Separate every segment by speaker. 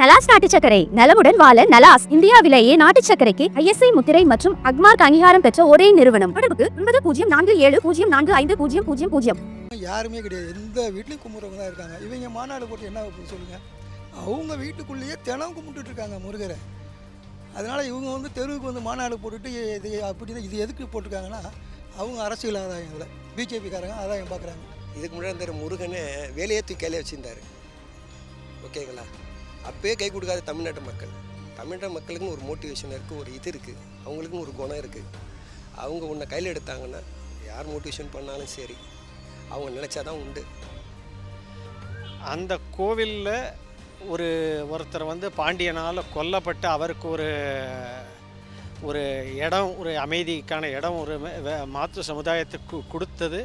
Speaker 1: நலாஸ் நாட்டு சர்க்கரை நலமுடன் வாழ நலாஸ் இந்தியாவிலேயே நாட்டு சர்க்கரைக்கு ஐஎஸ்ஐ முத்திரை மற்றும் அக்மார்க் அங்கீகாரம் பெற்ற ஒரே நிறுவனம். தொடர்புக்கு ஒன்பது பூஜ்ஜியம் நான்கு ஏழு பூஜ்ஜியம் நான்கு ஐந்து பூஜ்ஜியம் பூஜ்ஜியம் பூஜ்ஜியம்.
Speaker 2: யாருமே கிடையாது. எந்த வீட்லையும் கும்பிட்றவங்க தான் இருக்காங்க. இவங்க மாநாடு போட்டு என்ன சொல்லுங்க. அவங்க வீட்டுக்குள்ளேயே தினம் கும்பிட்டுட்டு இருக்காங்க முருகரை. அதனால் இவங்க வந்து தெருவுக்கு வந்து மாநாடு போட்டுட்டு இது அப்படி தான் இது எதுக்கு போட்டிருக்காங்கன்னா அவங்க அரசியல் ஆதாயம் இதில் பிஜேபிக்காரங்க ஆதாயம் பார்க்குறாங்க
Speaker 3: இதுக்கு முன்னாடி இந்த முருகனை வேலையை தூக்கி கையில் வச்சுருந்தாரு. ஓகேங்களா? அப்பயே கை கொடுக்காத தமிழ்நாட்டு மக்கள். தமிழ்நாட்டு மக்களுக்கும் ஒரு மோட்டிவேஷன் இருக்குது ஒரு இது இருக்குது அவங்களுக்கும் ஒரு குணம் இருக்குது அவங்க உன்னை கையில் எடுத்தாங்கன்னா யார் மோட்டிவேஷன் பண்ணாலும் சரி அவங்க நினச்சாதான் உண்டு.
Speaker 4: அந்த கோவிலில் ஒரு ஒருத்தர் வந்து பாண்டியனால் கொல்லப்பட்டு அவருக்கு ஒரு ஒரு இடம் ஒரு அமைதிக்கான இடம் ஒரு மாற்று சமுதாயத்துக்கு கொடுத்தது.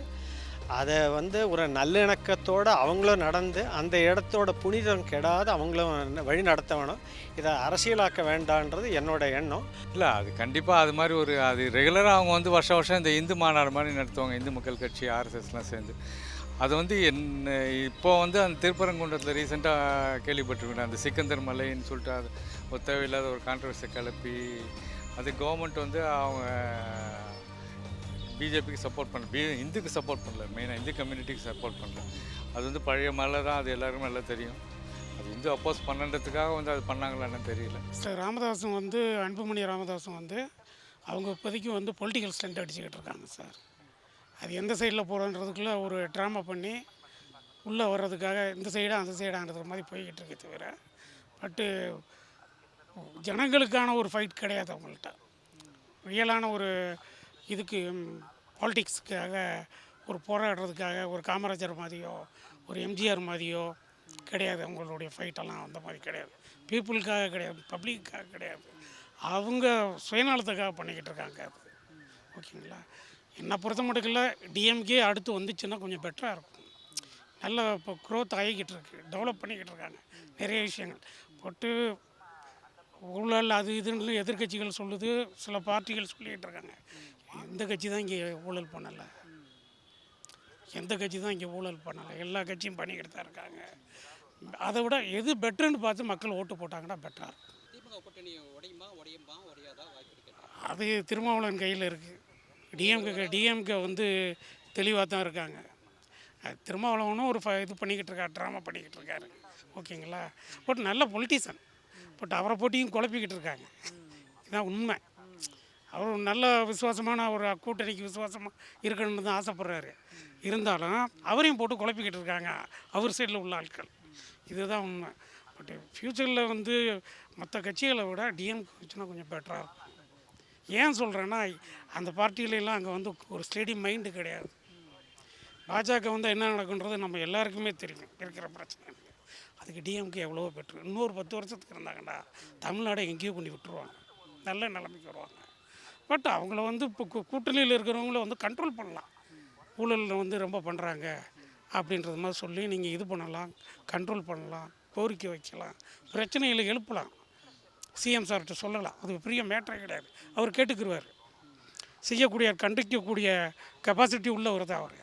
Speaker 4: அதை வந்து ஒரு நல்லிணக்கத்தோடு அவங்களும் நடந்து அந்த இடத்தோட புனிதம் கெடாது அவங்களும் வழி நடத்த வேணும் இதை அரசியலாக்க வேண்டான்றது என்னோட எண்ணம்.
Speaker 5: இல்லை அது கண்டிப்பாக அது மாதிரி ஒரு அது ரெகுலராக அவங்க வந்து வருஷம் வருஷம் இந்த இந்து மாநாடு மாதிரி நடத்துவாங்க. இந்து மக்கள் கட்சி ஆர்எஸ்எஸ்லாம் சேர்ந்து. அது வந்து என்ன இப்போ வந்து அந்த திருப்பரங்குன்றத்தில் ரீசெண்டாக கேள்விப்பட்டிருக்கேன். அந்த சிக்கந்தர் மலைன்னு சொல்லிட்டு அது ஒத்தவையில்லாத ஒரு கான்ட்ரவர்ஸை கிளப்பி அது கவர்மெண்ட் வந்து அவங்க பிஜேபிக்கு சப்போர்ட் பண்ணல. பி இந்துக்கு சப்போர்ட் பண்ணல. மெயினாக இந்து கம்யூனிட்டிக்கு சப்போர்ட் பண்ணல. அது வந்து பழைய மலை தான் அது எல்லாருக்குமே நல்லா தெரியும். அது இந்து அப்போஸ் பண்ணுன்றதுக்காக வந்து அது பண்ணாங்களான்னு தெரியல.
Speaker 6: சார் ராமதாஸும் வந்து அன்புமணி ராமதாஸும் வந்து அவங்க இப்போதைக்கு வந்து பொலிட்டிக்கல் ஸ்டண்ட் அடிச்சுக்கிட்டு இருக்காங்க சார். அது எந்த சைடில் போகிறோன்றதுக்குள்ளே ஒரு ட்ராமா பண்ணி உள்ளே வர்றதுக்காக இந்த சைடாக அந்த சைடாங்கிற மாதிரி போய்கிட்டு இருக்கே தவிர பட்டு ஜனங்களுக்கான ஒரு ஃபைட் கிடையாது அவங்கள்ட்ட. ரியலான ஒரு இதுக்கு பாலிட்டிக்ஸுக்காக ஒரு போராடுறதுக்காக ஒரு காமராஜர் மாதிரியோ ஒரு எம்ஜிஆர் மாதிரியோ கிடையாது. அவங்களுடைய ஃபைட்டெல்லாம் அந்த மாதிரி கிடையாது. பீப்புளுக்காக கிடையாது. பப்ளிக்காக கிடையாது. அவங்க சுயநலத்துக்காக பண்ணிக்கிட்டு இருக்காங்க அது. ஓகேங்களா? என்னை பொறுத்த மட்டும் இல்லை டிஎம்கே அடுத்து வந்துச்சுன்னா கொஞ்சம் பெட்டராக இருக்கும். நல்ல இப்போ க்ரோத் ஆகிக்கிட்டு இருக்கு. டெவலப் பண்ணிக்கிட்டு இருக்காங்க. நிறைய விஷயங்கள். போட்டு ஊழல் அது இதுன்னு எதிர்க்கட்சிகள் சொல்லுது. சில பார்ட்டிகள் சொல்லிக்கிட்டு இருக்காங்க. எந்த கட்சி தான் இங்கே ஊழல் பண்ணலை. எந்த கட்சி தான் இங்கே ஊழல் பண்ணலை. எல்லா கட்சியும் பண்ணிக்கிட்டு தான் இருக்காங்க. அதை விட எது பெட்டர்னு பார்த்து மக்கள் ஓட்டு போட்டாங்கன்னா பெட்டராக இருக்கும். அது திருமாவளவன் கையில் இருக்குது டிஎம்கே டிஎம்கே வந்து தெளிவாக தான் இருக்காங்க. திருமாவளவனும் ஒரு இது பண்ணிக்கிட்டு இருக்காரு ட்ராமா பண்ணிக்கிட்டு இருக்காரு. ஓகேங்களா? பட் நல்ல பொலிட்டீஷியன் பட் அவரை போட்டியும் குழப்பிக்கிட்டு இருக்காங்க. இதுதான் உண்மை. அவர் நல்ல விசுவாசமான ஒரு கூட்டணிக்கு விசுவாசமாக இருக்கணும்னு தான் ஆசைப்பட்றாரு. இருந்தாலும் அவரையும் போட்டு குழப்பிக்கிட்டு இருக்காங்க. அவர் சைடில் உள்ள ஆட்கள். இதுதான் உண்மை. பட் ஃப்யூச்சரில் வந்து மற்ற கட்சிகளை விட டிஎம்கே வச்சுன்னா கொஞ்சம் பெட்டராக இருக்கும். ஏன் சொல்கிறேன்னா அந்த பார்ட்டியிலலாம் அங்கே வந்து ஒரு ஸ்டெடி மைண்டு கிடையாது. பாஜக வந்து என்ன நடக்குன்றது நம்ம எல்லாருக்குமே தெரியும். இருக்கிற பிரச்சனை. அதுக்கு டிஎம்கே எவ்வளவோ பெட்ரு இன்னொரு பத்து வருஷத்துக்கு இருந்தாங்கடா தமிழ்நாடை எங்கேயோ கொண்டு விட்டுருவாங்க. நல்ல நிலைமைக்கு வருவாங்க. பட் அவங்கள வந்து இப்போ கூட்டணியில் இருக்கிறவங்கள வந்து கண்ட்ரோல் பண்ணலாம். ஊழலில் வந்து ரொம்ப பண்ணுறாங்க அப்படின்றது மாதிரி சொல்லி நீங்கள் இது பண்ணலாம் கண்ட்ரோல் பண்ணலாம் கோரிக்கை வைக்கலாம் பிரச்சனைகளை எழுப்பலாம். சிஎம் சார்கிட்ட சொல்லலாம். அது பெரிய மேட்டரே கிடையாது. அவர் கேட்டுக்கிருவார். செய்யக்கூடிய கண்டிக்கக்கூடிய கெப்பாசிட்டி உள்ளவர் தான் அவர்.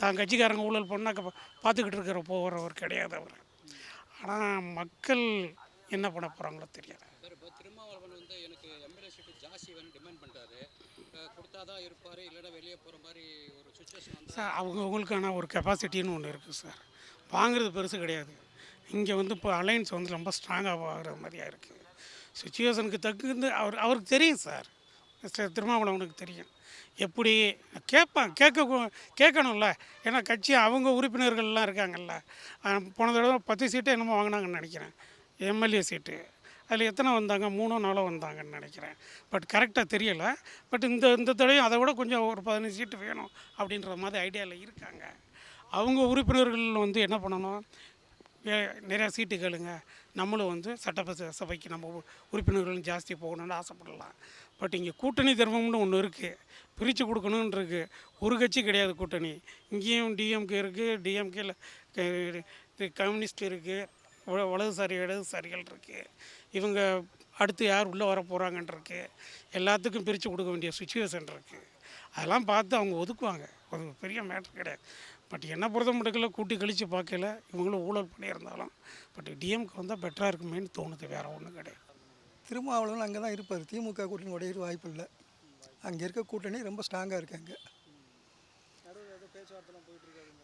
Speaker 6: தான் கட்சிக்காரங்க ஊழல் பண்ணால் பார்த்துக்கிட்டு இருக்கிற போகிறவர் கிடையாது அவர். ஆனால் மக்கள் என்ன பண்ண போகிறாங்களோ தெரியாது
Speaker 7: ஜாஸ்தி வேணும் டிமாண்ட் பண்ணுறாரு கொடுத்தாதான் இருப்பார் இல்லைன்னா வெளியே போகிற மாதிரி ஒரு சுச்சுவேஷன் சார்
Speaker 6: சார் அவங்கவுங்களுக்கான ஒரு கெப்பாசிட்டின்னு ஒன்று இருக்குது சார். வாங்குறது பெருசு கிடையாது. இங்கே வந்து இப்போ அலைன்ஸ் வந்து ரொம்ப ஸ்ட்ராங்காக ஆகிற மாதிரியா இருக்குது சுச்சுவேஷனுக்கு தகுந்து அவர் அவருக்கு தெரியும் சார். மிஸ்டர் திருமாவளவனுக்கு தெரியும். எப்படி கேட்பான் கேட்க கேட்கணும்ல ஏன்னா கட்சி அவங்க உறுப்பினர்கள்லாம் இருக்காங்கல்ல. போன தடவை பத்து சீட்டு என்னமோ வாங்கினாங்கன்னு நினைக்கிறேன். MLA seat. அதில் எத்தனை வந்தாங்க? மூணோ நாலோ வந்தாங்கன்னு நினைக்கிறேன். பட் கரெக்டாக தெரியலை. பட் இந்த இந்த தடையும் அதை விட கொஞ்சம் ஒரு பதினஞ்சு சீட்டு வேணும் அப்படின்ற மாதிரி ஐடியாவில் இருக்காங்க. அவங்க உறுப்பினர்கள் வந்து என்ன பண்ணணும்? நிறையா சீட்டு கேளுங்க. நம்மளும் வந்து சட்டப்பேர சபைக்கு நம்ம உ- உறுப்பினர்களும் ஜாஸ்தி போகணும்னு ஆசைப்படலாம். பட் இங்கே கூட்டணி தர்மம்னு ஒன்று இருக்குது பிரித்து கொடுக்கணுன்னு இருக்குது ஒரு கட்சி கிடையாது கூட்டணி. இங்கேயும் டிஎம்கே இருக்குது டிஎம்கேல கம்யூனிஸ்ட் இருக்குது வலதுசாரி இடதுசாரிகள் இருக்குது இவங்க அடுத்து யார் உள்ளே வர போகிறாங்கன்ருக்கு எல்லாத்துக்கும் பிரித்து கொடுக்க வேண்டிய சுச்சுவேஷன் இருக்குது அதெல்லாம் பார்த்து அவங்க ஒதுக்குவாங்க. அது பெரிய மேட்ரு கிடையாது. பட் என்னை பொறுத்த மட்டுக்கில் கூட்டி கழித்து பார்க்கல இவங்களும் ஊழல் பண்ணியிருந்தாலும் பட் டிஎம்க்கு வந்தால் பெட்டராக இருக்குமேன்னு தோணுது. வேறு ஒன்றும் கிடையாது.
Speaker 2: திருமாவளவன் அங்கே தான் இருப்பார். திமுக கூட்டணி உடையிற வாய்ப்பு இல்லை. அங்கே இருக்க கூட்டணி ரொம்ப ஸ்ட்ராங்காக இருக்காங்க அங்கே.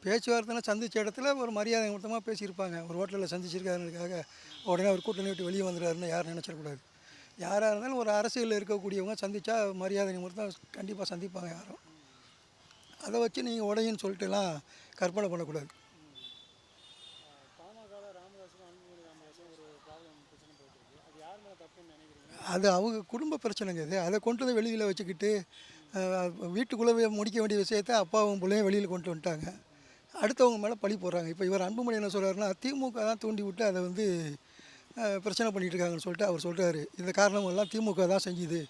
Speaker 2: பேச்சுவார்த்தைலாம் சந்தித்த இடத்துல ஒரு மரியாதை மொத்தமாக பேசியிருப்பாங்க. ஒரு ஹோட்டலில் சந்திச்சிருக்காருக்காக உடனே அவர் கூட்டணி விட்டு வெளியே வந்துடுறாருன்னு யாரும் நினச்சிடக்கூடாது. யாராக இருந்தாலும் ஒரு அரசியலில் இருக்கக்கூடியவங்க சந்தித்தா மரியாதை நிமித்தம் கண்டிப்பாக சந்திப்பாங்க யாரும். அதை வச்சு நீங்கள் உடையன்னு சொல்லிட்டுலாம் கற்பனை பண்ணக்கூடாது. அது அவங்க குடும்ப பிரச்சனைங்க இது. அதை கொண்டு வந்து வெளியில் வச்சுக்கிட்டு வீட்டுக்குள்ளே முடிக்க வேண்டிய விஷயத்தை அப்பாவும் பிள்ளையும் வெளியில் கொண்டு வந்துட்டாங்க. அடுத்தவங்க மேலே பழி போடுறாங்க. இப்போ இவர் அன்புமணி என்ன சொல்கிறாருன்னா திமுக தான் தூண்டி விட்டு அதை வந்து பிரச்சனை பண்ணிட்டு இருக்காங்கன்னு சொல்லிட்டு அவர் சொல்கிறாரு இந்த காரணமெல்லாம் திமுக தான் செஞ்சுது.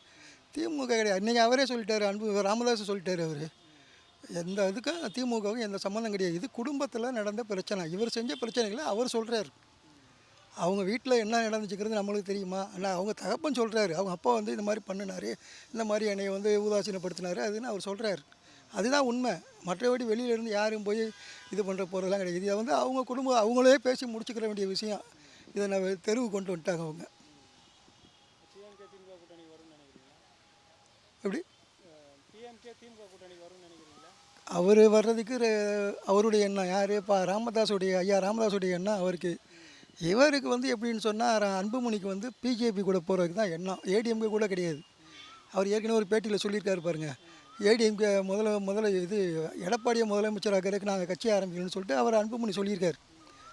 Speaker 2: திமுக கிடையாது. இன்றைக்கி அவரே சொல்லிட்டாரு அன்பு ராமதாஸ் சொல்லிட்டாரு அவர். எந்த இதுக்கும் திமுகவுக்கும் எந்த சம்மந்தம் கிடையாது. இது குடும்பத்தில் நடந்த பிரச்சனை. இவர் செஞ்ச பிரச்சனைகளை அவர் சொல்கிறார் அவங்க வீட்டில் என்ன நடந்துச்சுக்கிறது நம்மளுக்கு தெரியுமா? ஆனால் அவங்க தகப்பன் சொல்கிறாரு அவங்க அப்பா வந்து இந்த மாதிரி பண்ணினார். இந்த மாதிரி என்னை வந்து உதாசீனப்படுத்தினாரு அதுன்னு அவர் சொல்கிறாரு அதுதான் உண்மை. மற்றபடி வெளியில இருந்து யாரும் போய் இது பண்ணுற போகிறதெல்லாம் கிடையாது. இதை வந்து அவங்க குடும்பம் அவங்களே பேசி முடிச்சுக்கிற வேண்டிய விஷயம். இதை நான் தெருவு கொண்டு வந்துட்டாங்க அவங்க. எப்படி? அவர் வர்றதுக்கு அவருடைய எண்ணம் யார்? இப்போ ராமதாஸுடைய ஐயா ராமதாஸுடைய எண்ணம் அவருக்கு. இவருக்கு வந்து எப்படின்னு சொன்னால் அன்புமணிக்கு வந்து பிஜேபி கூட போகிறதுக்கு தான் எண்ணம். ஏடிஎம்கே கூட கிடையாது. அவர் ஏற்கனவே ஒரு பேட்டியில் சொல்லியிருக்காரு பாருங்கள் ஏடிஎம்கே முதல்ல முதல்ல இது எடப்பாடியை முதலமைச்சராக்கிறதுக்கு நாங்கள் கட்சி ஆரம்பிக்கணும்னு சொல்லிட்டு அவர் அன்புமணி சொல்லியிருக்காரு.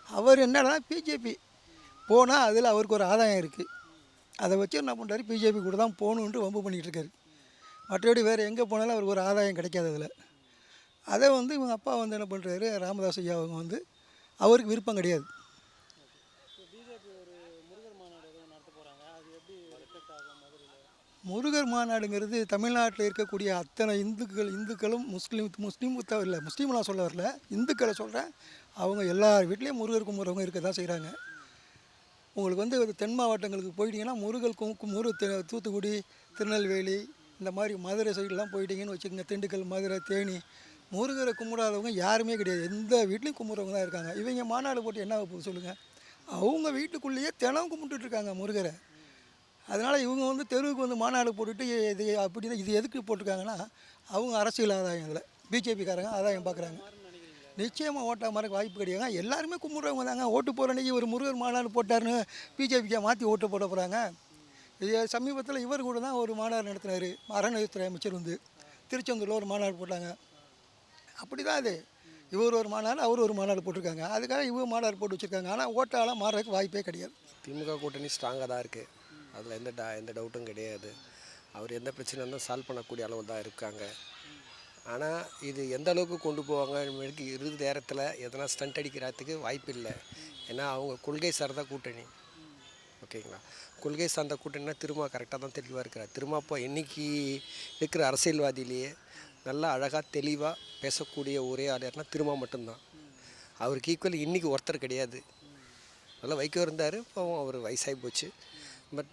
Speaker 2: அவர் என்னன்னா பிஜேபி போனால் அதில் அவருக்கு ஒரு ஆதாயம் இருக்குது அதை வச்சு என்ன பண்ணுறாரு பிஜேபி கூட தான் போகணுன்ட்டு வம்பு பண்ணிகிட்டு இருக்காரு மற்றபடி வேறு எங்கே போனாலும் அவருக்கு ஒரு ஆதாயம் கிடைக்காது அதில். அதை வந்து இவங்க அப்பா வந்து என்ன பண்ணுறாரு ராமதாஸ் ஐயா அவங்க வந்து அவருக்கு விருப்பம் கிடையாது. முருகர் மாநாடுங்கிறது தமிழ்நாட்டில் இருக்கக்கூடிய அத்தனை இந்துக்கள் இந்துக்களும் முஸ்லீம் முஸ்லீம் தவிர இல்லை முஸ்லீம்லாம் சொல்ல வரல. இந்துக்களை சொல்கிறேன் அவங்க எல்லார் வீட்லேயும் முருகர் கும்பிட்றவங்க இருக்க தான் செய்கிறாங்க உங்களுக்கு வந்து தென் மாவட்டங்களுக்கு போயிட்டீங்கன்னா முருகல் முரு தூத்துக்குடி திருநெல்வேலி இந்த மாதிரி மதுரை சைடெலாம் போயிட்டீங்கன்னு வச்சுக்கோங்க. திண்டுக்கல் மதுரை தேனி. முருகரை கும்பிடாதவங்க யாருமே கிடையாது. எந்த வீட்லேயும் கும்பிட்றவங்க தான் இருக்காங்க. இவங்க மாநாடு போட்டு என்ன சொல்லுங்கள் அவங்க வீட்டுக்குள்ளேயே தினம் கும்பிட்டுட்ருக்காங்க முருகரை. அதனால் இவங்க வந்து தெருவுக்கு வந்து மாநாடு போட்டுட்டு இது அப்படி தான் இது எதுக்கு போட்டிருக்காங்கன்னா அவங்க அரசியல் ஆதாயம் இதில் பிஜேபிக்காரங்க ஆதாயம் பார்க்குறாங்க நிச்சயமாக ஓட்டா மாதிரி வாய்ப்பு கிடையாது எல்லாருமே கும்பிட்றவங்க தாங்க. ஓட்டு போகிற அன்னைக்கு ஒரு முருகர் மாநாடு போட்டாருன்னு பிஜேபிக்கு மாற்றி ஓட்டு போட போகிறாங்க இது சமீபத்தில் இவர் கூட தான் ஒரு மாநாடு நடத்தினார். அறநிலையத்துறை அமைச்சர் வந்து திருச்செந்தூரில் ஒரு மாநாடு போட்டாங்க. அப்படி தான் அது. இவர் ஒரு மாநாடு அவர் ஒரு மாநாடு போட்டிருக்காங்க. அதுக்காக இவர் மாநாடு போட்டு வச்சுருக்காங்க. ஆனால் ஓட்டாலாம் மாறுறதுக்கு வாய்ப்பே கிடையாது.
Speaker 3: திமுக கூட்டணி ஸ்ட்ராங்காக தான் இருக்குது அதில் எந்த டா எந்த டவுட்டும் கிடையாது. அவர் எந்த பிரச்சனை இருந்தாலும் சால்வ் பண்ணக்கூடிய அளவு தான் இருக்காங்க. ஆனால் இது எந்த அளவுக்கு கொண்டு போவாங்க இனிமேலுக்கு இறுதி நேரத்தில் எதனா ஸ்டண்ட் அடிக்கிறதுக்கு வாய்ப்பு இல்லை. ஏன்னா அவங்க கொள்கை சார்ந்த கூட்டணி. ஓகேங்களா? கொள்கை சார்ந்த கூட்டணினா திரும்ப கரெக்டாக தான் தெளிவாக இருக்கிறார். திரும்ப அப்போ இன்றைக்கி இருக்கிற அரசியல்வாதியிலேயே நல்லா அழகாக தெளிவாக பேசக்கூடிய ஒரே ஆள் யாருன்னா திரும்ப மட்டும்தான். அவருக்கு ஈக்குவல் இன்றைக்கி ஒருத்தர் கிடையாது. நல்லா வைக்க இருந்தார் இப்போ அவர் வயசாகி போச்சு. பட்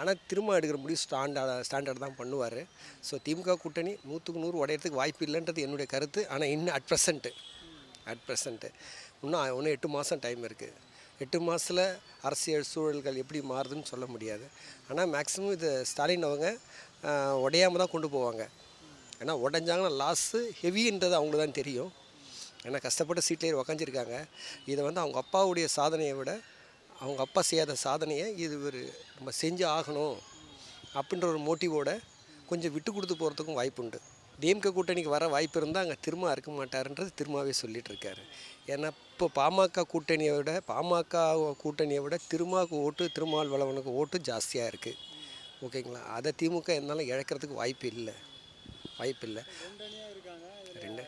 Speaker 3: ஆனால் திரும்ப எடுக்கிற முடிவு ஸ்டாண்டர்ட் ஸ்டாண்டர்ட் தான் பண்ணுவார். ஸோ திமுக கூட்டணி நூற்றுக்கு நூறு உடையறதுக்கு வாய்ப்பு இல்லைன்றது என்னுடைய கருத்து. ஆனால் இன்னும் அட் ப்ரெசண்ட்டு அட் ப்ரெசண்ட்டு இன்னும் இன்னும் எட்டு மாதம் டைம் இருக்குது எட்டு மாதத்தில் அரசியல் சூழல்கள் எப்படி மாறுதுன்னு சொல்ல முடியாது. ஆனால் மேக்ஸிமம் இது ஸ்டாலின் அவங்க உடையாமல் தான் கொண்டு போவாங்க. ஏன்னா உடஞ்சாங்கன்னா லாஸு ஹெவின்றது அவங்களுக்கு தான் தெரியும். ஏன்னா கஷ்டப்பட்டு சீட்லேயே உக்காஞ்சிருக்காங்க இதை வந்து அவங்க அப்பாவுடைய சாதனையை விட அவங்க அப்பா செய்யாத சாதனையை இது ஒரு நம்ம செஞ்சு ஆகணும் அப்படின்ற ஒரு மோட்டிவோட கொஞ்சம் விட்டு கொடுத்து போகிறதுக்கும் வாய்ப்பு உண்டு டிஎம்கே கூட்டணிக்கு வர வாய்ப்பு இருந்தால் அங்கே திரும்ப இருக்க மாட்டாருன்றது திரும்பவே சொல்லிட்டு இருக்காரு. ஏன்னா இப்போ பாமக கூட்டணியை விட பாமக கூட்டணியை விட திருமாவுக்கு ஓட்டு திருமால் வளவனுக்கு ஓட்டு ஜாஸ்தியாக இருக்குது ஓகேங்களா? அதை திமுக இருந்தாலும் இழக்கிறதுக்கு வாய்ப்பு இல்லை. வாய்ப்பு இல்லை. ரெண்டு.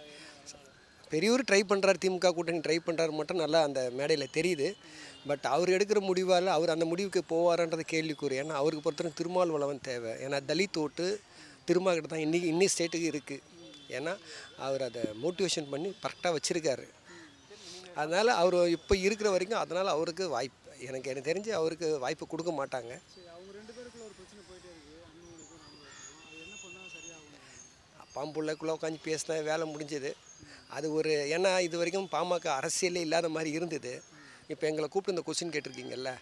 Speaker 3: பெரியவர் ட்ரை பண்ணுறாரு திமுக கூட்டணி ட்ரை பண்ணுறாரு மட்டும் நல்லா அந்த மேடையில் தெரியுது. பட் அவர் எடுக்கிற முடிவால் அவர் அந்த முடிவுக்கு போவாரன்றது கேள்விக்குறி. ஏன்னா அவருக்கு பொறுத்தவரை திருமாவளவன் தேவை. ஏன்னா தலித் ஓட்டு திருமாக்கிட்ட தான் இன்றைக்கி இன்னி ஸ்டேட்டுக்கு இருக்குது ஏன்னா அவர் அதை மோட்டிவேஷன் பண்ணி கரெக்டாக வச்சுருக்காரு. அதனால் அவர் இப்போ இருக்கிற வரைக்கும் அதனால் அவருக்கு வாய்ப்பு எனக்கு எனக்கு தெரிஞ்சு அவருக்கு வாய்ப்பு கொடுக்க மாட்டாங்க. பாம்புள்ளக்குள்ளே உட்காந்து பேசினா வேலை முடிஞ்சது. அது ஒரு ஏன்னா இது வரைக்கும் பாமக அரசியலே இல்லாத மாதிரி இருந்தது. இப்போ எங்களை கூப்பிட்டு இந்த கொஸ்டின் கேட்டிருக்கீங்கல்ல?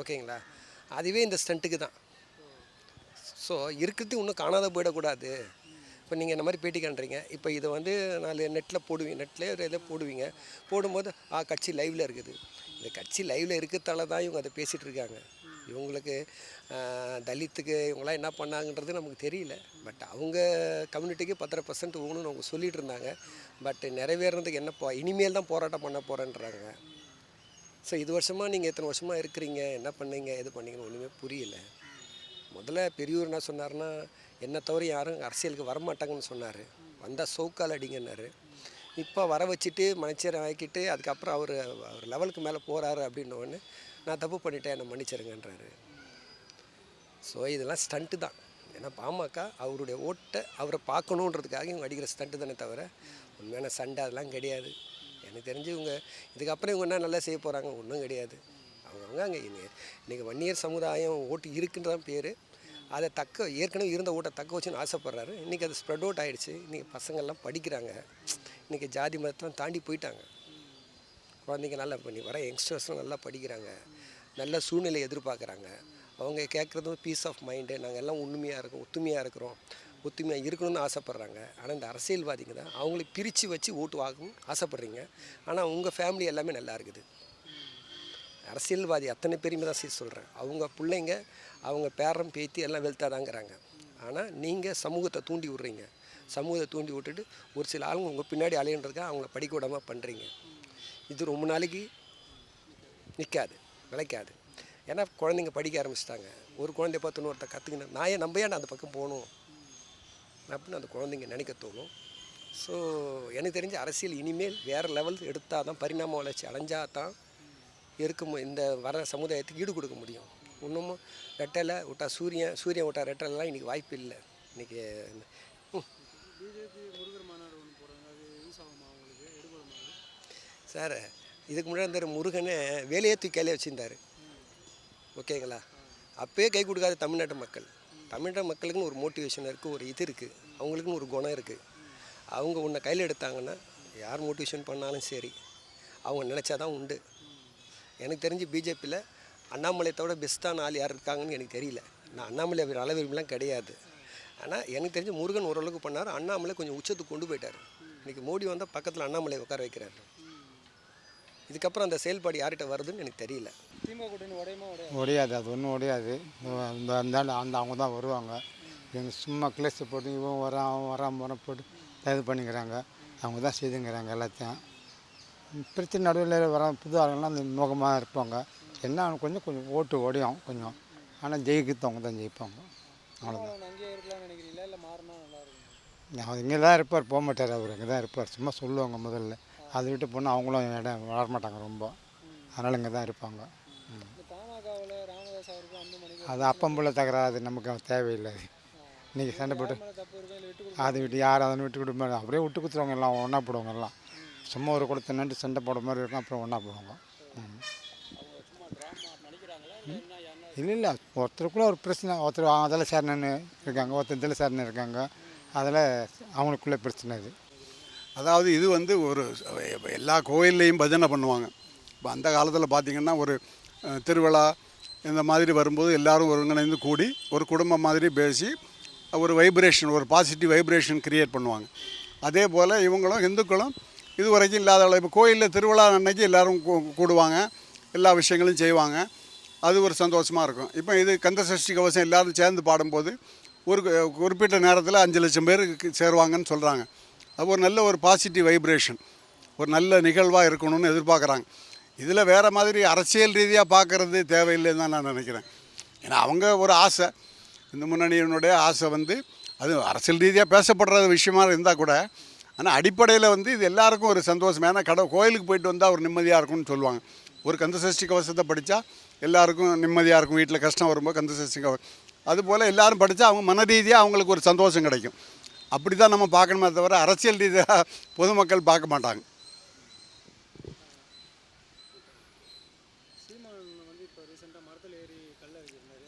Speaker 3: ஓகேங்களா? அதுவே இந்த ஸ்டண்ட்டுக்கு தான். ஸோ இருக்கிறது இன்னும் காணாத போயிடக்கூடாது. இப்போ நீங்கள் இந்த மாதிரி பேட்டி காண்றீங்க. இப்போ இதை வந்து நாலு நெட்டில் போடுவீங்க. நெட்டில் ஒரு இதை போடுவீங்க. போடும்போது ஆ கட்சி லைவில் இருக்குது. இந்த கட்சி லைவில் இருக்கிறதால தான் இவங்க அதை பேசிகிட்டு இருக்காங்க. இவங்களுக்கு தலித்துக்கு இவங்களாம் என்ன பண்ணாங்கன்றது நமக்கு தெரியல. பட் அவங்க கம்யூனிட்டிக்கு பத்தரை பர்சன்ட் ஊகணும்னு அவங்க சொல்லிகிட்டு இருந்தாங்க. பட் நிறைவேறதுக்கு என்ன போ இனிமேல் தான் போராட்டம் பண்ண போகிறேன்றாங்க ஸோ இது வருஷமாக நீங்கள் எத்தனை வருஷமாக இருக்கிறீங்க? என்ன பண்ணீங்க? எது பண்ணீங்கன்னு ஒன்றுமே புரியல. முதல்ல பெரியூர் என்ன சொன்னார்னா என்னை தவிர யாரும் அரசியலுக்கு வரமாட்டாங்கன்னு சொன்னார். வந்தால் சவுக்கால் அடிங்கன்னாரு. இப்போ வர வச்சுட்டு மன்னிச்சர் ஆக்கிட்டு அதுக்கப்புறம் அவர் அவர் லெவலுக்கு மேலே போகிறாரு அப்படின்னோடனே நான் தப்பு பண்ணிட்டேன் என்னை மன்னிச்சிருங்கன்றாரு. ஸோ இதெல்லாம் ஸ்டண்ட்டு தான். ஏன்னா பாமக அவருடைய ஓட்டை அவரை பார்க்கணுன்றதுக்காக இவங்க அடிக்கிற ஸ்டண்ட்டு தானே தவிர உண்மையான சண்டை அதெல்லாம் கிடையாது. எனக்கு தெரிஞ்சு இவங்க இதுக்கப்புறம் இவங்க என்ன நல்லா செய்ய போகிறாங்க ஒன்றும் கிடையாது. அவங்கவுங்க அங்கே இன்றைக்கி வன்னியர் சமுதாயம் ஓட்டு இருக்குன்றதான் பேர். அதை தக்க ஏற்கனவே இருந்த ஓட்டை தக்க வச்சுன்னு ஆசைப்பட்றாரு. இன்றைக்கி அது ஸ்ப்ரெட் அவுட் ஆகிடுச்சு இன்றைக்கி பசங்கள்லாம் படிக்கிறாங்க. இன்றைக்கி ஜாதி மதத்தெலாம் தாண்டி போயிட்டாங்க. குழந்தைங்க நல்லா பண்ணி வர யங்ஸ்டர்ஸ்லாம் நல்லா படிக்கிறாங்க. நல்ல சூழ்நிலை எதிர்பார்க்குறாங்க. அவங்க கேட்குறதும் பீஸ் ஆஃப் மைண்டு நாங்கள் எல்லாம் உண்மையாக இருக்கோம் ஒத்துமையாக இருக்கிறோம். ஒத்துமையாக இருக்கணும்னு ஆசைப்பட்றாங்க. ஆனால் இந்த அரசியல்வாதிங்க தான் அவங்களை பிரித்து வச்சு ஓட்டு வாங்கணும்னு ஆசைப்பட்றீங்க. ஆனால் உங்கள் ஃபேமிலி எல்லாமே நல்லா இருக்குது. அரசியல்வாதி அத்தனை பேருமே தான் சேர்த்து சொல்கிறேன் அவங்க பிள்ளைங்க அவங்க பேரம் பேத்தி எல்லாம் வெல்த்தாதாங்கிறாங்க ஆனால் நீங்கள் சமூகத்தை தூண்டி விட்றீங்க. சமூகத்தை தூண்டி விட்டுட்டு ஒரு சில ஆளுங்க உங்கள் பின்னாடி அலையன்றதுக்காக அவங்கள படிக்க விடாமல் பண்ணுறீங்க இது ரொம்ப நாளைக்கு நிற்காது விளைக்காது. ஏன்னா குழந்தைங்க படிக்க ஆரம்பிச்சிட்டாங்க. ஒரு குழந்தைய பார்த்து இன்னொருத்த கற்றுக்கணும் நான் ஏன் நம்ம ஏன் அந்த பக்கம் போகணும்? அப்படின்னு அந்த குழந்தைங்க நினைக்க தோணும். ஸோ எனக்கு தெரிஞ்ச அரசியல் இனிமேல் வேறு லெவல் எடுத்தால் தான் பரிணாம வளர்ச்சி அடைஞ்சால் தான் இருக்கும் இந்த வர சமுதாயத்துக்கு ஈடு கொடுக்க முடியும். இன்னமும் ரெட்டலை விட்டா சூரியன் சூரியன் விட்டா ரெட்டலைலாம் இன்றைக்கி வாய்ப்பு இல்லை. இன்றைக்கி சார் இதுக்கு முன்னாடி இந்த முருகனை வேலையே தூக்கியாலே வச்சுருந்தார். ஓகேங்களா? அப்போயே கை கொடுக்காத தமிழ்நாட்டு மக்கள். தமிழக மக்களுக்குன்னு ஒரு மோட்டிவேஷன் இருக்குது ஒரு இது இருக்குது அவங்களுக்குன்னு ஒரு குணம் இருக்குது அவங்க உன்னை கையில் எடுத்தாங்கன்னா யார் மோட்டிவேஷன் பண்ணாலும் சரி அவங்க நினச்சா தான் உண்டு. எனக்கு தெரிஞ்சு பிஜேபியில் அண்ணாமலை தவிர பெஸ்ட்டான ஆள் யார் இருக்காங்கன்னு எனக்கு தெரியல. நான் அண்ணாமலை அவர் விரும்பலாம் கிடையாது. ஆனால் எனக்கு தெரிஞ்சு முருகன் ஓரளவுக்கு பண்ணார். அண்ணாமலை கொஞ்சம் உச்சத்துக்கு கொண்டு போயிட்டார். இன்றைக்கி மோடி வந்தால் பக்கத்தில் அண்ணாமலை உட்கார வைக்கிறார். இதுக்கப்புறம் அந்த செயல்பாடு யார்கிட்ட வருதுன்னு எனக்கு தெரியல.
Speaker 8: உடையாது?
Speaker 9: அது ஒன்றும் ஒடையாது இந்த அந்த அந்த அவங்க தான் வருவாங்க. இவங்க சும்மா கிளேஸ் போட்டு இவன் வரான் அவன் வரான் போகிறான் போட்டு இது பண்ணிக்கிறாங்க. அவங்க தான் செய்துங்கிறாங்க எல்லாத்தையும். பிரச்சனை நடுவில் வர புது ஆளுங்கள்லாம் அந்த நோக்கமாக இருப்பாங்க. என்ன கொஞ்சம் கொஞ்சம் ஓட்டு உடையும் கொஞ்சம். ஆனால் ஜெயிக்கிறது அவங்க தான் ஜெயிப்பாங்க. அவ்வளோதான் அவர் இங்கே தான் இருப்பார் போக மாட்டார் அவர். இங்கே தான் இருப்பார். சும்மா சொல்லுவாங்க முதல்ல. அதை விட்டு போனால் அவங்களும் இடம் வளரமாட்டாங்க ரொம்ப. அதனால் இங்கே தான் இருப்பாங்க
Speaker 8: இந்த பாமகவில் ராமதாஸ் அவருக்கும் அந்த மணிக்கு
Speaker 9: அது அப்பம் போல தகராறு அது நமக்கு தேவையில்லை. அது இன்றைக்கி சண்டை போட்டு அதை விட்டு யார் அதை விட்டு கொடுப்பாங்க அப்படியே விட்டு கொடுத்துருவாங்க எல்லாம் ஒன்றா போடுவாங்க எல்லாம். சும்மா ஒரு கொடுத்த நண்டு சண்டை போட மாதிரி இருக்கும் அப்புறம் ஒன்றா போடுவாங்க. இல்லை இல்லை. ஒருத்தருக்குள்ள ஒரு பிரச்சனை. ஒருத்தர் அதில் சேரணுன்னு இருக்காங்க. ஒருத்தர் இதில் சேரணும் இருக்காங்க. அதில் அவங்களுக்குள்ள பிரச்சனை இது.
Speaker 10: அதாவது இது வந்து ஒரு எல்லா கோயில்லையும் பஜனை பண்ணுவாங்க. இப்போ அந்த காலத்தில் பார்த்திங்கன்னா ஒரு திருவிழா இந்த மாதிரி வரும்போது எல்லாரும் ஒருங்கிணைந்து கூடி ஒரு குடும்பம் மாதிரி பேசி ஒரு வைப்ரேஷன் ஒரு பாசிட்டிவ் வைப்ரேஷன் க்ரியேட் பண்ணுவாங்க. அதே போல் இவங்களும் இந்துக்களும் இது வரைக்கும் இல்லாத அளவு இப்போ கோயிலில் திருவிழா அன்னைக்கு எல்லோரும் கூடுவாங்க. எல்லா விஷயங்களும் செய்வாங்க. அது ஒரு சந்தோஷமாக இருக்கும். இப்போ இது கந்த சஷ்டி கவசம் எல்லாரும் சேர்ந்து பாடும்போது ஒரு குறிப்பிட்ட நேரத்தில் அஞ்சு லட்சம் பேர் சேருவாங்கன்னு சொல்கிறாங்க அது ஒரு நல்ல ஒரு பாசிட்டிவ் வைப்ரேஷன் ஒரு நல்ல நிகழ்வாக இருக்கணும்னு எதிர்பார்க்குறாங்க. இதில் வேறு மாதிரி அரசியல் ரீதியாக பார்க்குறது தேவையில்லைன்னு தான் நான் நினைக்கிறேன். ஏன்னா அவங்க ஒரு ஆசை. இந்து முன்னணியினுடைய ஆசை வந்து அது அரசியல் ரீதியாக பேசப்படுற விஷயமா இருந்தால் கூட ஆனால் அடிப்படையில் வந்து இது எல்லாருக்கும் ஒரு சந்தோஷம். ஏன்னா கடை கோயிலுக்கு போயிட்டு வந்தால் ஒரு நிம்மதியாக இருக்கும்னு சொல்லுவாங்க. ஒரு கந்த சஷ்டி கவசத்தை படித்தா எல்லாருக்கும் நிம்மதியாக இருக்கும். வீட்டில் கஷ்டம் வரும்போது கந்த சஷ்டி கவ அதுபோல் எல்லோரும் படித்தா அவங்க மன ரீதியாக அவங்களுக்கு ஒரு சந்தோஷம் கிடைக்கும். அப்படி தான் நம்ம பார்க்கணுமே தவிர அரசியல் ரீதியாக பொதுமக்கள் பார்க்க மாட்டாங்க
Speaker 8: சீமான் வந்து இப்போ ரீசெண்டாக மரத்தில் ஏறி கல்ல வைக்கிறாரு எப்படி பார்க்குறீங்க அது சரி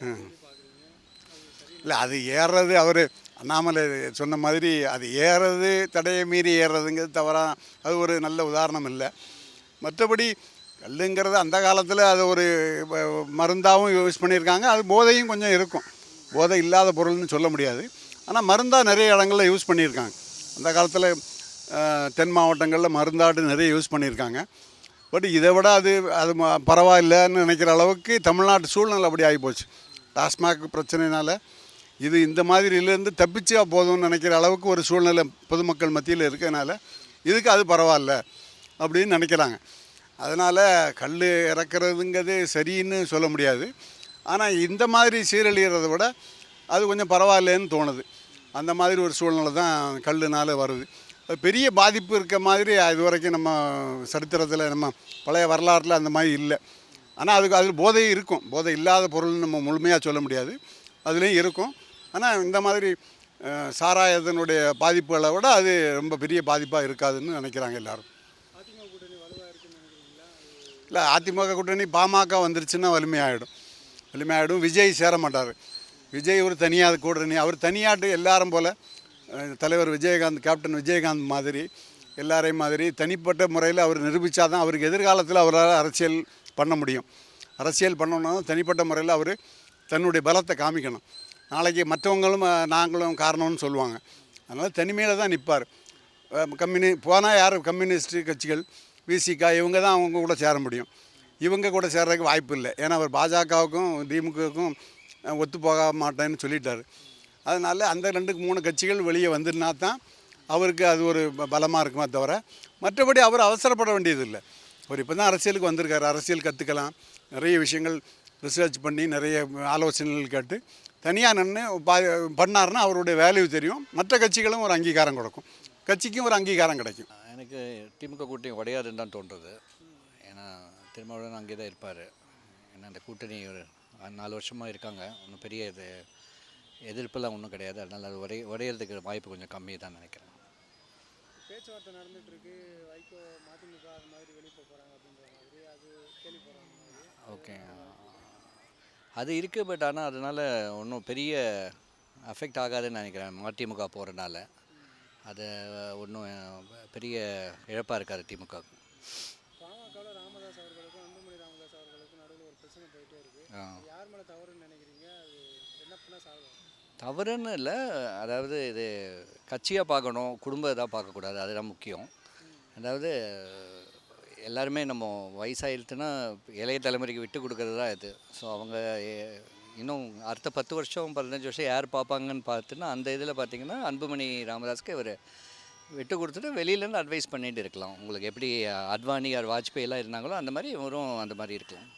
Speaker 10: இல்லை அது ஏறுறது அவர் அண்ணாமலை சொன்ன மாதிரி அது ஏறது தடையை மீறி ஏறுறதுங்கிறது தவறாக அது ஒரு நல்ல உதாரணம் இல்லை. மற்றபடி கல்லுங்கிறது அந்த காலத்தில் அது ஒரு மருந்தாகவும் யூஸ் பண்ணியிருக்காங்க அது போதையும் கொஞ்சம் இருக்கும். போதை இல்லாத பொருள்னு சொல்ல முடியாது. ஆனால் மருந்தாக நிறைய இடங்களில் யூஸ் பண்ணியிருக்காங்க. அந்த காலத்தில் தென் மாவட்டங்களில் மருந்தாட்டு நிறைய யூஸ் பண்ணியிருக்காங்க. பட் இதை விட அது அது ம- பரவாயில்லைன்னு நினைக்கிற அளவுக்கு தமிழ்நாட்டு சூழ்நிலை அப்படி ஆகிப்போச்சு டாஸ்மாக் பிரச்சனைனால இது இந்த மாதிரிலேருந்து தப்பிச்சா போதும்னு நினைக்கிற அளவுக்கு ஒரு சூழ்நிலை பொதுமக்கள் மத்தியில் இருக்கிறதுனால இதுக்கு அது பரவாயில்ல அப்படின்னு நினைக்கிறாங்க. அதனால் கல் இறக்குறதுங்கிறது சரின்னு சொல்ல முடியாது. ஆனால் இந்த மாதிரி சீரழிகிறத விட அது கொஞ்சம் பரவாயில்லன்னு தோணுது. அந்த மாதிரி ஒரு சூழ்நிலை தான் கல்லுனால வருது. பெரிய பாதிப்பு இருக்க மாதிரி இது வரைக்கும் நம்ம சரித்திரத்தில் நம்ம பழைய வரலாற்றில் அந்த மாதிரி இல்லை. ஆனால் அதுக்கு அதில் போதை இருக்கும். போதை இல்லாத பொருள்னு நம்ம முழுமையாக சொல்ல முடியாது. அதுலேயும் இருக்கும். ஆனால் இந்த மாதிரி சாராயத்தினுடைய பாதிப்புகளை விட அது ரொம்ப பெரிய பாதிப்பாக இருக்காதுன்னு நினைக்கிறாங்க எல்லாரும். இல்லை அதிமுக கூட்டணி பாமக வந்துருச்சுன்னா வலிமையாகிடும் வலிமையாகிடும் விஜய் சேர மாட்டார். விஜய் ஒரு தனியாக கூட்டணி. அவர் தனியாட்டு எல்லாரும் போல் தலைவர் விஜயகாந்த் கேப்டன் விஜயகாந்த் மாதிரி எல்லாரையும் மாதிரி தனிப்பட்ட முறையில் அவர் நிரூபித்தாதான் அவருக்கு எதிர்காலத்தில் அவரால் அரசியல் பண்ண முடியும். அரசியல் பண்ணணும்னா தனிப்பட்ட முறையில் அவர் தன்னுடைய பலத்தை காமிக்கணும். நாளைக்கு மற்றவங்களும் நாங்களும் காரணம்னு சொல்லுவாங்க. அதனால் தனிமையில் தான் நிற்பார் கம்யூனி போனால் யார் கம்யூனிஸ்ட் கட்சிகள் விசிகா இவங்க தான் அவங்க கூட சேர முடியும். இவங்க கூட சேர்றதுக்கு வாய்ப்பு இல்லை. ஏன்னா அவர் பாஜகவுக்கும் திமுகவுக்கும் ஒத்து போக மாட்டேன்னு சொல்லிட்டார். அதனால் அந்த ரெண்டுக்கு மூணு கட்சிகள் வெளியே வந்துருனா தான் அவருக்கு அது ஒரு பலமாக இருக்குமே தவிர மற்றபடி அவர் அவசரப்பட வேண்டியதில்லை. அவர் இப்போ தான் அரசியலுக்கு வந்திருக்காரு அரசியல் கற்றுக்கலாம் நிறைய விஷயங்கள் ரிசர்ச் பண்ணி நிறைய ஆலோசனைகள் கேட்டு தனியாக நின்று பா பண்ணாருன்னா அவருடைய வேல்யூ தெரியும். மற்ற கட்சிகளும் ஒரு அங்கீகாரம் கொடுக்கும். கட்சிக்கும் ஒரு அங்கீகாரம் கிடைக்கும்.
Speaker 11: எனக்கு திமுக கூட்டணி உடையாதுன்னு தான் தோன்றுறது ஏன்னா திருமாவளவன் அங்கே தான் இருப்பார். ஏன்னா அந்த கூட்டணி ஒரு நாலு வருஷமாக இருக்காங்க. ஒன்றும் பெரிய இது எதிர்ப்பெல்லாம் ஒன்றும் கிடையாது. அதனால் அது உடைய உடையிறதுக்கு வாய்ப்பு கொஞ்சம் கம்மி தான் நினைக்கிறேன்.
Speaker 8: பேச்சுவார்த்தை நடந்துட்டு இருக்கு. வைகோ மதிமுக அது மாதிரி வெளியே போக போகிறாங்க அப்படின்ற மாதிரி அது கேள்விப்படுறாங்க மாதிரி
Speaker 11: ஓகே அது இருக்குது பட் ஆனால் அதனால் ஒன்றும் பெரிய அஃபெக்ட் ஆகாதுன்னு நினைக்கிறேன். மதிமுக போகிறனால அது ஒன்றும் பெரிய இழப்பாக இருக்காது
Speaker 8: மேலே தவறுன்னு
Speaker 11: இல்லை. அதாவது இது கட்சியாக பார்க்கணும் குடும்ப இதாக பார்க்கக்கூடாது. அதுதான் முக்கியம். அதாவது எல்லாருமே நம்ம வயசாயிருச்சுன்னா இளைய தலைமுறைக்கு விட்டு கொடுக்கறது தான் இது. ஸோ அவங்க இன்னும் அடுத்த பத்து வருஷம் பதினஞ்சு வருஷம் யார் பார்ப்பாங்கன்னு பார்த்துன்னா அந்த இதில் பார்த்தீங்கன்னா அன்புமணி ராமதாஸ்க்கு இவர் விட்டு கொடுத்துட்டு வெளியிலேருந்து அட்வைஸ் பண்ணிட்டு இருக்கலாம். உங்களுக்கு எப்படி அத்வானி யார் வாஜ்பாய் இருந்தாங்களோ அந்த மாதிரி இவரும் அந்த மாதிரி இருக்கலாம்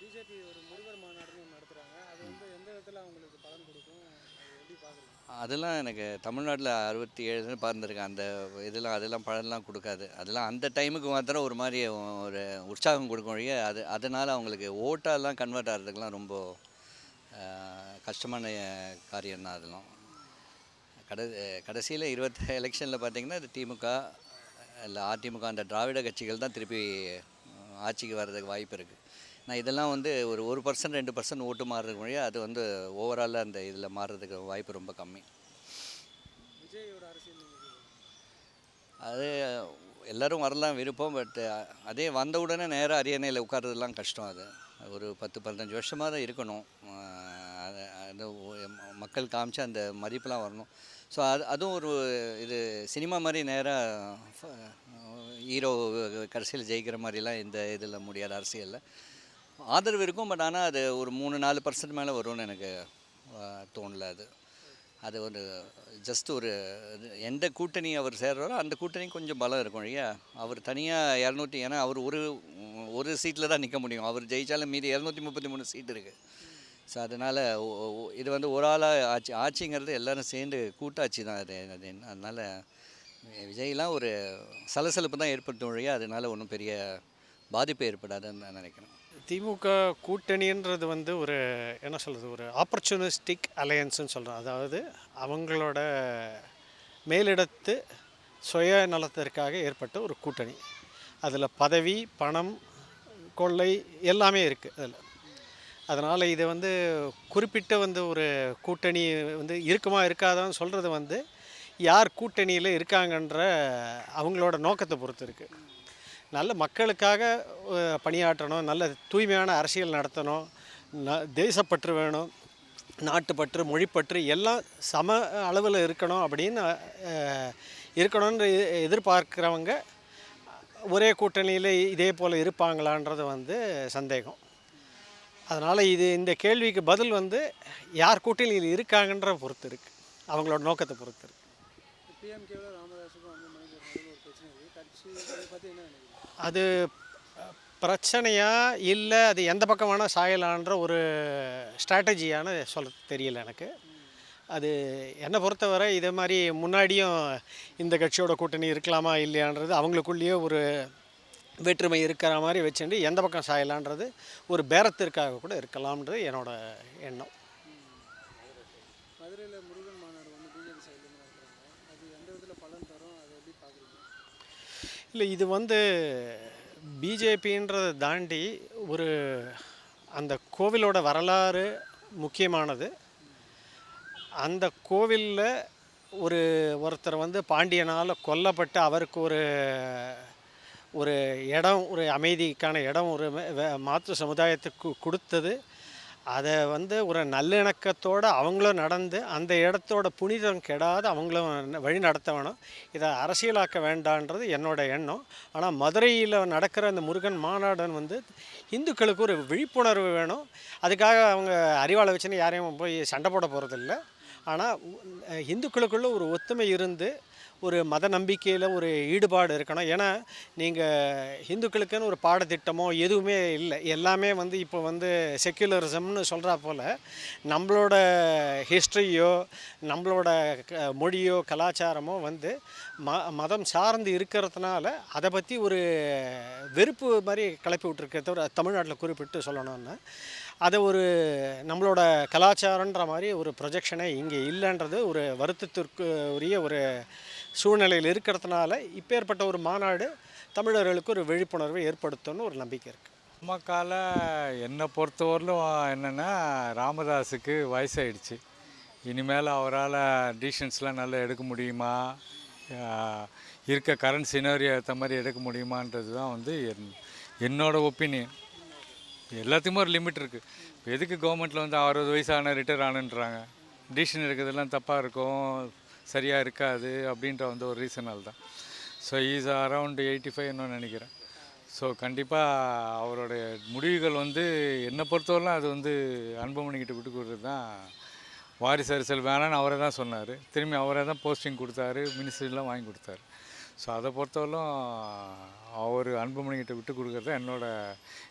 Speaker 8: பிஜேபி ஒரு முருகர் மாநாடுன்னு ஒன்று நடத்துகிறாங்க அது வந்து எந்த விதத்தில் அவங்களுக்கு பலன் கொடுக்கும் அது எப்படி பார்க்குறீங்க
Speaker 11: அதெல்லாம் எனக்கு தமிழ்நாட்டில் அறுபத்தி ஏழு பார்த்துருக்கேன். அந்த இதெல்லாம் அதெல்லாம் பழம்லாம் கொடுக்காது. அதெல்லாம் அந்த டைமுக்கு மாத்திரம் ஒரு மாதிரி ஒரு உற்சாகம் கொடுக்கும் வழியே அது அதனால் அவங்களுக்கு ஓட்டாலாம் கன்வெர்ட் ஆகிறதுக்கெலாம் ரொம்ப கஷ்டமான காரியம் தான் அதெல்லாம். கடை கடைசியில் இருபத்தி எலெக்ஷனில் பார்த்தீங்கன்னா இது திமுக இல்லை அதிமுக அந்த திராவிட கட்சிகள் தான் திருப்பி ஆட்சிக்கு வர்றதுக்கு வாய்ப்பு இருக்குது நான் இதெல்லாம் வந்து ஒரு ஒரு பர்சன்ட் ரெண்டு பர்சன்ட் ஓட்டு மாறுறதுக்கு வழியாக அது வந்து ஓவராலாக அந்த இதில் மாறுறதுக்கு வாய்ப்பு ரொம்ப கம்மி? அது எல்லாரும் வரலாம் விருப்பம் பட் அதே வந்த உடனே நேராக அரியணையில் உட்கார்றதுலாம் கஷ்டம் அது. ஒரு பத்து பதினஞ்சு வருஷமாக தான் இருக்கணும். அது மக்கள் காமிச்சு அந்த மதிப்பெலாம் வரணும். ஸோ அது அதுவும் ஒரு இது சினிமா மாதிரி நேராக ஹீரோ கடைசியில் ஜெயிக்கிற மாதிரிலாம் இந்த இதில் முடியாது அரசியலில். ஆதரவு இருக்கும் பட் ஆனால் அது ஒரு மூணு நாலு பர்சன்ட் மேலே வரும்னு எனக்கு தோணல அது. அது ஒரு ஜஸ்ட் ஒரு இது எந்த கூட்டணி அவர் சேர்றாரோ அந்த கூட்டணி கொஞ்சம் பலம் இருக்கும் இல்லையா? அவர் தனியாக இரநூத்தி ஏன்னா அவர் ஒரு ஒரு சீட்டில் தான் நிற்க முடியும். அவர் ஜெயித்தாலும் மீதி இரநூத்தி முப்பத்தி மூணு சீட் இருக்குது ஸோ அதனால் இது வந்து ஒரு ஆளாக ஆட்சி ஆட்சிங்கிறது எல்லோரும் சேர்ந்து கூட்டாட்சி தான் அது அது அதனால் விஜய்லாம் ஒரு சலசலப்பு தான் ஏற்படுத்தும் வழியாக அதனால் ஒன்றும் பெரிய பாதிப்பு ஏற்படாதுன்னு நான் நினைக்கிறேன்.
Speaker 4: திமுக கூட்டணின்றது வந்து ஒரு என்ன சொல்கிறது ஒரு ஆப்பர்ச்சுனிஸ்டிக் அலையன்ஸ்னு சொல்கிறோம் அதாவது அவங்களோட மேலிடத்து சுய நலத்திற்காக ஏற்பட்ட ஒரு கூட்டணி. அதில் பதவி பணம் கொள்ளை எல்லாமே இருக்குது அதில். அதனால் இது வந்து குறிப்பிட்ட வந்து ஒரு கூட்டணி வந்து இருக்குமா இருக்காதான்னு சொல்கிறது வந்து யார் கூட்டணியில் இருக்காங்கன்ற அவங்களோட நோக்கத்தை பொறுத்து இருக்குது நல்ல மக்களுக்காக பணியாற்றணும். நல்ல தூய்மையான அரசியல் நடத்தணும். ந தேசப்பற்று வேணும். நாட்டுப்பற்று மொழிப்பற்று எல்லாம் சம அளவில் இருக்கணும் அப்படின்னு இருக்கணும்னு எதிர்பார்க்குறவங்க ஒரே கூட்டணியில் இதே போல் இருப்பாங்களான்றது வந்து சந்தேகம். அதனால் இது இந்த கேள்விக்கு பதில் வந்து யார் கூட்டணியில் இருக்காங்கன்ற பொறுத்து இருக்குது அவங்களோட நோக்கத்தை பொறுத்து இருக்குது
Speaker 8: அது
Speaker 4: பிரச்சனையா இல்லை அது எந்த பக்கம் வேணால் சாயலான்ற ஒரு ஸ்ட்ராட்டஜியான சொல்ல தெரியல எனக்கு. அது என்னை பொறுத்தவரை இதே மாதிரி முன்னாடியும் இந்த கட்சியோட கூட்டணி இருக்கலாமா இல்லையான்றது அவங்களுக்குள்ளேயே ஒரு வேற்றுமை இருக்கிற மாதிரி வச்சுட்டு எந்த பக்கம் சாயலான்றது ஒரு பேரத்திற்காக கூட இருக்கலாம்ன்றது என்னோட எண்ணம். இல்லை இது வந்து பிஜேபின்றதை தாண்டி ஒரு அந்த கோவிலோட வரலாறு முக்கியமானது. அந்த கோவிலில் ஒரு ஒருத்தர் வந்து பாண்டியனால் கொல்லப்பட்டு அவருக்கு ஒரு ஒரு இடம் ஒரு அமைதிக்கான இடம் ஒரு மாற்று சமுதாயத்துக்கு கொடுத்தது. அதை வந்து ஒரு நல்லிணக்கத்தோடு அவங்களும் நடந்து அந்த இடத்தோட புனிதம் கெடாது அவங்களும் வழி நடத்த வேணும் இதை அரசியலாக்க வேண்டான்றது என்னோட எண்ணம். ஆனால் மதுரையில் நடக்கிற அந்த முருகன் மாநாடன் வந்து இந்துக்களுக்கு ஒரு விழிப்புணர்வு வேணும். அதுக்காக அவங்க அறிவாளை வச்சுன்னு யாரையும் போய் சண்டை போட போகிறதில்ல ஆனால் இந்துக்களுக்குள்ளே ஒரு ஒத்துமை இருந்து ஒரு மத நம்பிக்கையில் ஒரு ஈடுபாடு இருக்கணும். ஏன்னா நீங்கள் இந்துக்களுக்குன்னு ஒரு பாடத்திட்டமோ எதுவுமே இல்லை. எல்லாமே வந்து இப்போ வந்து செக்யுலரிசம்னு சொல்கிறா போல் நம்மளோட ஹிஸ்ட்ரியோ நம்மளோட க- மொழியோ கலாச்சாரமோ வந்து ம மதம் சார்ந்து இருக்கிறதுனால அதை பற்றி ஒரு வெறுப்பு மாதிரி கிளப்பி விட்ருக்கே தவிர தமிழ்நாட்டில் குறிப்பிட்டு சொல்லணும்னா. அதை ஒரு நம்மளோட கலாச்சாரன்ற மாதிரி ஒரு ப்ரொஜெக்ஷனே இங்கே இல்லைன்றது ஒரு வருத்தத்திற்கு உரிய ஒரு சூழ்நிலையில் இருக்கிறதுனால இப்பேற்பட்ட ஒரு மாநாடு தமிழர்களுக்கு ஒரு விழிப்புணர்வை ஏற்படுத்தும்னு ஒரு நம்பிக்கை இருக்குது
Speaker 5: அம்மாக்கால என்னை பொறுத்தவரையிலும் என்னென்னா ராமதாஸுக்கு வயசாயிடுச்சு. இனிமேல் அவரால் டிசிஷன்ஸ்லாம் நல்லா எடுக்க முடியுமா? இருக்க கரண்ட் சினோரியோ ஏற்ற மாதிரி எடுக்க முடியுமான்றது தான் வந்து என் என்னோடய ஒப்பீனியன் எல்லாத்துக்குமே ஒரு லிமிட் இருக்குது இப்போ எதுக்கு கவர்மெண்ட்டில் வந்து அறுபது வயசு ரிட்டையர் ஆனுன்றாங்க? டிசிஷன் எடுக்கிறதுலாம் தப்பாக இருக்கும். சரியாக இருக்காது அப்படின்ற வந்து ஒரு ரீசனால் தான். ஸோ ஈஸ் அரவுண்ட் எயிட்டி ஃபைவ்னு நினைக்கிறேன். ஸோ கண்டிப்பாக அவருடைய முடிவுகள் வந்து என்னை பொறுத்தவரைலாம் அது வந்து அன்புமணிக்கிட்ட விட்டு கொடுத்தது தான் வாரிசு அரசியல் வேணான்னு அவரே தான் சொன்னார். திரும்பி அவரே தான் போஸ்டிங் கொடுத்தாரு மினிஸ்ட்ரிலாம் வாங்கி கொடுத்தாரு. ஸோ அதை பொறுத்தவரையும் அவர் அன்புமணிக்கிட்ட விட்டு கொடுக்குறது என்னோட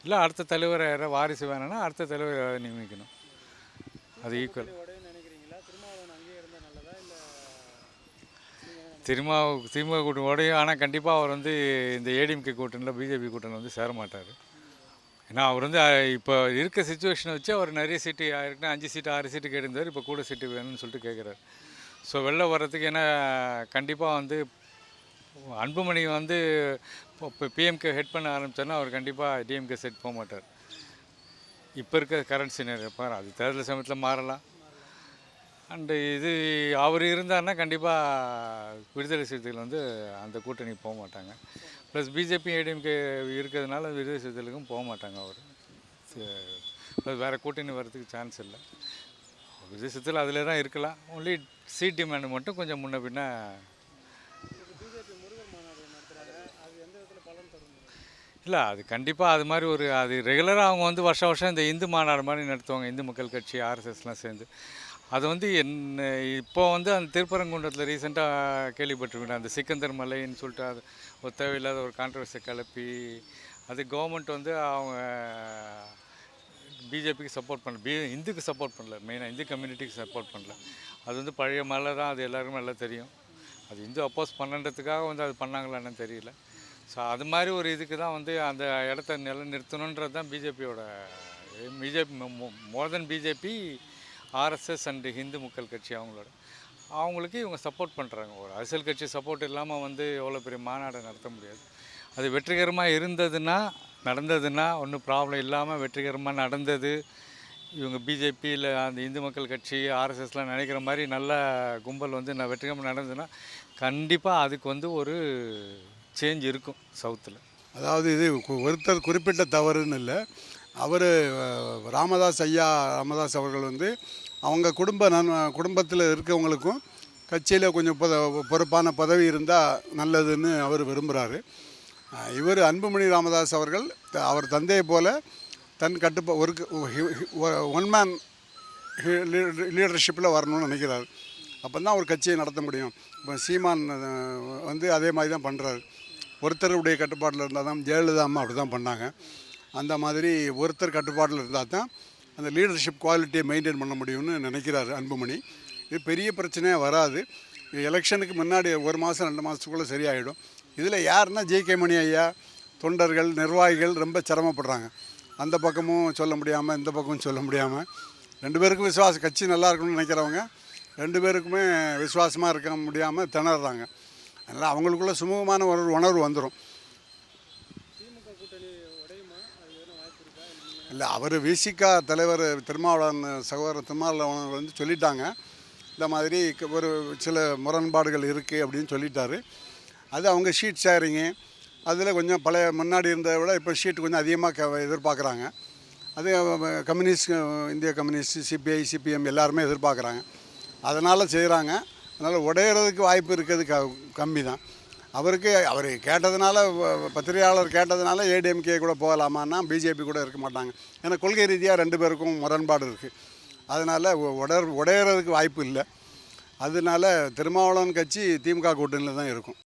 Speaker 5: இல்லை அடுத்த தலைவர் யாராவது வாரிசு வேணும்னா அடுத்த தலைவர் யாராவது நியமிக்கணும். அது ஈக்குவல்
Speaker 8: உடையும் நினைக்கிறீங்களா திருமாவளவன் அங்கேயே இருந்தால் நல்லதா இல்லை
Speaker 5: திரும்ப திமுக கூட்டணி உடையும் ஆனால் கண்டிப்பாக அவர் வந்து இந்த ஏடிஎம்கே கூட்டணியில் பிஜேபி கூட்டணியில் வந்து சேர மாட்டார். ஏன்னா அவர் வந்து இப்போ இருக்க சுச்சுவேஷனை வச்சு அவர் நிறைய சீட்டு இருக்குன்னா அஞ்சு சீட்டு ஆறு சீட்டு கேட்டிருந்தார் இப்போ கூட சீட்டு வேணும்னு சொல்லிட்டு கேட்குறாரு ஸோ வெளில வர்றதுக்கு ஏன்னா கண்டிப்பாக வந்து அன்புமணி வந்து இப்போ பிஎம்கே ஹெட் பண்ண ஆரம்பித்தோன்னா அவர் கண்டிப்பாக டிஎம்கே செட் போக மாட்டார். இப்போ இருக்க கரண்ட் சீனியர் பாரு அது தேர்தல் சமயத்தில் மாறலாம். அண்டு இது அவர் இருந்தாருன்னா கண்டிப்பாக விடுதலை சிறுத்தைகள் வந்து அந்த கூட்டணி போக மாட்டாங்க. ப்ளஸ் பிஜேபி ஏடிஎம்கே இருக்கிறதுனால விடுதலை சிறுத்தைகளுக்கும் போக மாட்டாங்க அவர். ப்ளஸ் வேறு கூட்டணி வர்றதுக்கு சான்ஸ் இல்லை. விடுதலை சிறுத்தைகள் அதில் தான் இருக்கலாம். ஒன்லி சீட் டிமாண்ட் மட்டும் கொஞ்சம் முன்ன பின்ன இல்லை அது கண்டிப்பாக அது மாதிரி ஒரு அது ரெகுலராக அவங்க வந்து வருஷம் வருஷம் இந்த இந்து மாநாடு மாதிரி நடத்துவாங்க. இந்து மக்கள் கட்சி ஆர்எஸ்எஸ்லாம் சேர்ந்து. அது வந்து என்ன இப்போ வந்து அந்த திருப்பரங்குன்றத்தில் ரீசெண்டாக கேள்விப்பட்டிருக்கேன். அந்த சிக்கந்தர் மலைன்னு சொல்லிட்டு அது ஒரு தேவையில்லாத ஒரு கான்ட்ரவர்ஸை கிளப்பி அது கவர்மெண்ட் வந்து அவங்க பிஜேபிக்கு சப்போர்ட் பண்ணல. பி இந்துக்கு சப்போர்ட் பண்ணல. மெயினாக இந்து கம்யூனிட்டிக்கு சப்போர்ட் பண்ணல. அது வந்து பழைய மலை தான். அது எல்லாருக்குமே நல்லா தெரியும். அது இந்து அப்போஸ் பண்ணன்றதுக்காக வந்து அது பண்ணாங்களான்னு தெரியல. ஸோ அது மாதிரி ஒரு இதுக்கு தான் வந்து அந்த இடத்த நிலைநிறுத்தணுன்றது தான் பிஜேபியோட BJP more then BJP RSS and Hindu Makkal Katchi அவங்களோட. அவங்களுக்கு இவங்க சப்போர்ட் பண்ணுறாங்க ஒரு அரசியல் கட்சி சப்போர்ட் இல்லாமல் வந்து எவ்வளோ பெரிய மாநாடை நடத்த முடியாது. அது வெற்றிகரமாக இருந்ததுன்னா நடந்ததுன்னா ஒன்றும் ப்ராப்ளம் இல்லாமல் வெற்றிகரமாக நடந்தது. இவங்க பிஜேபியில் அந்த இந்து மக்கள் கட்சி ஆர்எஸ்எஸ்லாம் நினைக்கிற மாதிரி நல்ல கும்பல் வந்து நான் வெற்றிகரமாக நடந்ததுன்னா கண்டிப்பாக அதுக்கு வந்து ஒரு சேஞ்ச் இருக்கும் சவுத்தில்
Speaker 10: அதாவது இது ஒருத்தர் குறிப்பிட்ட தவறுன்னு இல்லை. அவர் ராமதாஸ் ஐயா ராமதாஸ் அவர்கள் வந்து அவங்க குடும்ப நன் குடும்பத்தில் இருக்கவங்களுக்கும் கட்சியில் கொஞ்சம் பொத- பொறுப்பான பதவி இருந்தால் நல்லதுன்னு அவர் விரும்புகிறாரு இவர் அன்புமணி ராமதாஸ் அவர்கள் அவர் தந்தையை போல தன் கட்டுப்பா ஒரு ஒன் மேன் லீடர்ஷிப்பில் வரணும்னு நினைக்கிறார். அப்போ தான் ஒரு கட்சியை நடத்த முடியும். இப்போ சீமான் வந்து அதே மாதிரி தான் பண்ணுறாரு ஒருத்தருடைய கட்டுப்பாட்டில் இருந்தால் தான் ஜெயலலிதா அம்மா அப்படி தான் பண்ணாங்க. அந்த மாதிரி ஒருத்தர் கட்டுப்பாட்டில் இருந்தால் தான் அந்த லீடர்ஷிப் குவாலிட்டியை மெயின்டைன் பண்ண முடியும்னு நினைக்கிறாரு அன்புமணி. இது பெரிய பிரச்சனையாக வராது. எலெக்ஷனுக்கு முன்னாடி ஒரு மாதம் ரெண்டு மாதத்துக்குள்ளே சரியாயிடும். இதில் யாருன்னா ஜே கே மணி ஐயா தொண்டர்கள் நிர்வாகிகள் ரொம்ப சிரமப்படுறாங்க. அந்த பக்கமும் சொல்ல முடியாமல் இந்த பக்கமும் சொல்ல முடியாமல் ரெண்டு பேருக்கும் விசுவாச கட்சி நல்லா இருக்கணும்னு நினைக்கிறவங்க ரெண்டு பேருக்குமே விசுவாசமாக இருக்க முடியாமல் திணறாங்க. அதனால் அவங்களுக்குள்ள சுமூகமான ஒரு உணர்வு வந்துடும்
Speaker 8: திமுக கூட்டணி உடையுமா அது எதுவும் வாய்ப்பு இருக்கா இல்லை
Speaker 10: அவர் விசிகா தலைவர் திருமாவளவன் சகோதரர் திருமாவளவன் வந்து சொல்லிட்டாங்க. இந்த மாதிரி க- ஒரு சில முரண்பாடுகள் இருக்குது அப்படின்னு சொல்லிட்டாரு. அது அவங்க ஷீட் ஷேரிங்கு அதில் கொஞ்சம் பழைய முன்னாடி இருந்ததை விட இப்போ ஷீட் கொஞ்சம் அதிகமாக க எதிர்பார்க்குறாங்க. அது கம்யூனிஸ்ட் இந்திய கம்யூனிஸ்ட் சிபிஐ சிபிஎம் எல்லாருமே எதிர்பார்க்குறாங்க. அதனால் செய்கிறாங்க அதனால் உடையிறதுக்கு வாய்ப்பு இருக்கிறது க கம்மி தான் அவருக்கு அவர் கேட்டதுனால பத்திரிகையாளர் கேட்டதுனால ஏடிஎம்கே கூட போகலாமான்னா பிஜேபி கூட இருக்க மாட்டாங்க. ஏன்னா கொள்கை ரீதியாக ரெண்டு பேருக்கும் முரண்பாடு இருக்குது அதனால் உடர் உடையிறதுக்கு வாய்ப்பு இல்லை. அதனால திருமாவளவன் கட்சி திமுக கூட்டணியில் தான் இருக்கும்.